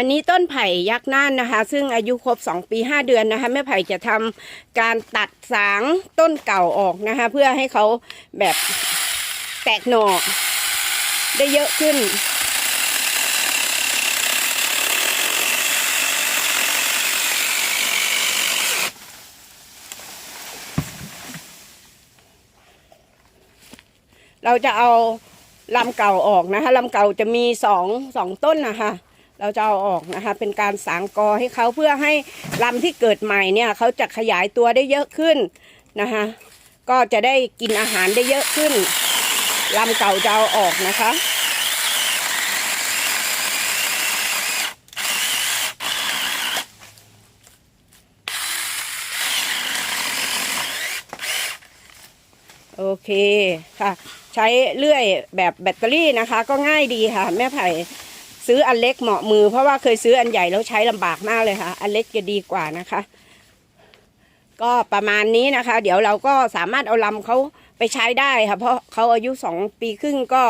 อันนี้ต้นไผ่ยักษ์น่านนะคะ ซึ่งอายุครบ 2 ปี 5 เดือนนะคะแม่ไผ่จะทำการตัดสางต้นเก่าออกนะคะ เพื่อให้เขาแบบแตกหน่อได้เยอะขึ้นเราจะเอาลำเก่าออกนะคะลำเก่าจะมีสองสองต้นนะคะ เราจะเอาออกนะคะ เป็นการสางกอให้เขาเพื่อให้ลำที่เกิดใหม่เนี่ยเขาจะขยายตัวได้เยอะขึ้นนะคะ ก็จะได้กินอาหารได้เยอะขึ้นลำเก่าจะเอาออกนะคะโอเคค่ะ ใช้เลื่อยแบบแบตเตอรี่นะคะ ก็ง่ายดีค่ะ แม่ไผ่ ซื้ออันเล็กเหมาะมือ เพราะว่าเคยซื้ออันใหญ่แล้วใช้ลำบากมากเลยค่ะ อันเล็กจะดีกว่านะคะ ก็ประมาณนี้นะคะ เดี๋ยวเราก็สามารถเอาลำเขาไปใช้ได้ค่ะ เพราะเขาอายุสองปีครึ่งก็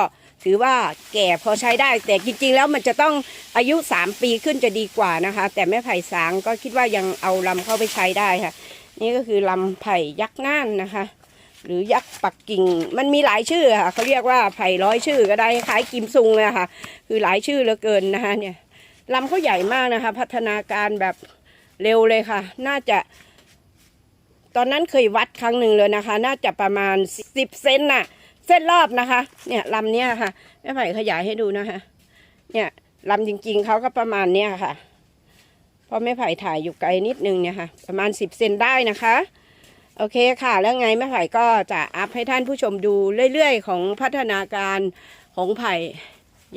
ถือว่าแก่พอใช้ได้ แต่จริงๆ แล้วมันจะต้องอายุสามปีขึ้นจะดีกว่านะคะ แต่แม่ไผ่สางก็คิดว่ายังเอาลำเข้าไปใช้ได้ค่ะ นี่ก็คือลำไผ่ยักษ์น่านนะคะ หรือยักษ์ปักกิ่ง มันมีหลายชื่อค่ะเขาเรียกว่าไผ่ร้อยชื่อก็ได้คล้ายกิมซุงเลยค่ะ คือหลายชื่อเหลือเกินนะคะเนี่ยลำเขาใหญ่มากนะคะ พัฒนาการแบบเร็วเลยค่ะ น่าจะ ตอนนั้นเคยวัดครั้งหนึ่งเลยนะคะ น่าจะประมาณสิบเซนน่ะ เส้นรอบนะคะ เนี่ยลำเนี้ยค่ะแม่ไผ่ขยายให้ดูนะคะ เนี่ยลำจริงๆเขาก็ประมาณเนี้ยค่ะเพราะแม่ไผ่ถ่ายอยู่ไกลนิดนึงเนี่ยค่ะ ประมาณสิบเซนได้นะคะ โอเคค่ะ แล้วไงแม่ไผ่ก็จะอัพให้ท่านผู้ชมดูเรื่อยๆ ของพัฒนาการของไผ่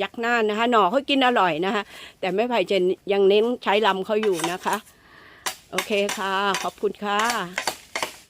ยักษ์น่านนะคะ หน่อเขากินอร่อยนะคะ แต่แม่ไผ่จะยังเน้นใช้ลำเขาอยู่นะคะ โอเคค่ะ ขอบคุณค่ะ